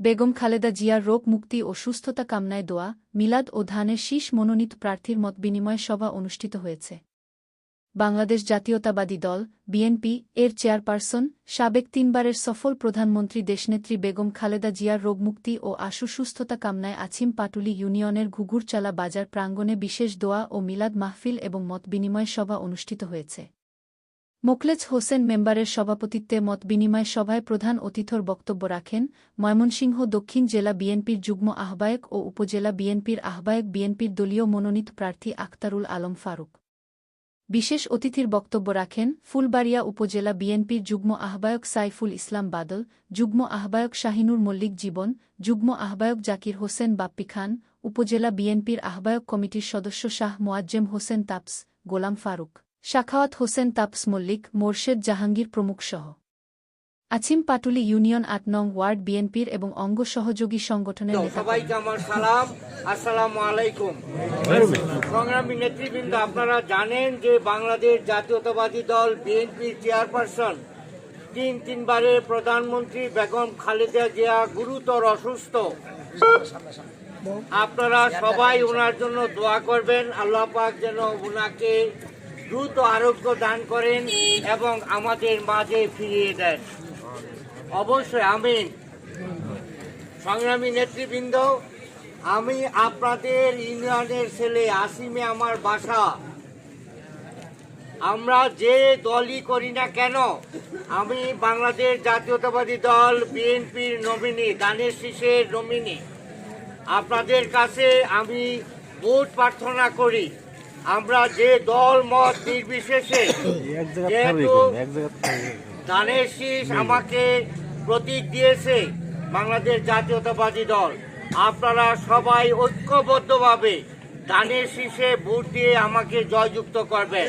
বেগম খালেদা জিয়ার রোগ মুক্তি ও সুস্থতা কামনায় দোয়া, মিলাদ ও ধানের শীষ মনোনীত প্রার্থীর মতবিনিময় সভা অনুষ্ঠিত হয়েছে। বাংলাদেশ জাতীয়তাবাদী দল, বিএনপি, এর চেয়ারপারসন, সাবেক তিনবারের সফল প্রধানমন্ত্রী দেশনেত্রী বেগম খালেদা জিয়ার রোগমুক্তি ও আশু সুস্থতা কামনায় আছিম পাটুলি ইউনিয়নের ঘুঘুরচালা বাজার প্রাঙ্গণে বিশেষ দোয়া ও মিলাদ মাহফিল এবং মতবিনিময় সভা অনুষ্ঠিত হয়েছে। মোকলেজ হোসেন মেম্বারের সভাপতিত্বে মতবিনিময় সভায় প্রধান অতিথর বক্তব্য রাখেন ময়মনসিংহ দক্ষিণ জেলা বিএনপির যুগ্ম আহ্বায়ক ও উপজেলা বিএনপির আহ্বায়ক বিএনপির দলীয় মনোনীত প্রার্থী আক্তারুল আলম ফারুক। বিশেষ অতিথির বক্তব্য রাখেন ফুলবাড়িয়া উপজেলা বিএনপির যুগ্ম আহ্বায়ক সাইফুল ইসলাম বাদল, যুগ্ম আহ্বায়ক শাহিনুর মল্লিক জীবন, যুগ্ম আহ্বায়ক জাকির হোসেন বাপ্পি খান, উপজেলা বিএনপির আহ্বায়ক কমিটির সদস্য শাহ মোয়াজ্জেম হোসেন তাপস, গোলাম ফারুক। শাখাওয়াত হোসেন তাপস মল্লিক মোর্শেদ জাহাঙ্গীর প্রমুখসহ আছিম পাটুলি ইউনিয়ন আট নং ওয়ার্ড বিএনপির এবং অঙ্গ সহযোগী সংগঠনের সবাইকে আমার সালাম আসসালামু আলাইকুম। সংগ্রামী নেতৃবৃন্দ আপনারা জানেন যে বাংলাদেশ জাতীয়তাবাদী দল বিএনপির চেয়ারপারসন। তিন তিনবারের প্রধানমন্ত্রী বেগম খালেদা জিয়া গুরুতর অসুস্থ। আপনারা সবাই ওনার জন্য দোয়া করবেন আল্লাহ পাক যেন ওনাকে দ্রুত আরোগ্য দান করেন এবং আমাদের মাঝে ফিরিয়ে দেন। অবশ্যই আমিন সংগ্রামী নেতৃবৃন্দ, আমি আপনাদের ইউনিয়নের ছেলে আসিমে আমার বাসা। আমরা যে দলই করি না কেন, আমি বাংলাদেশ জাতীয়তাবাদী দল, বিএনপির নমিনি দানের শীষের নমিনি। আপনাদের কাছে আমি ভোট প্রার্থনা করি। আমরা যে দল মত নির্বিশেষে যেহেতু ধানের শীষ আমাকে প্রতীক দিয়েছে বাংলাদেশ জাতীয়তাবাদী দল। আপনারা সবাই ঐক্যবদ্ধভাবে দানের শীষে ভোট দিয়ে আমাকে জয়যুক্ত করবেন।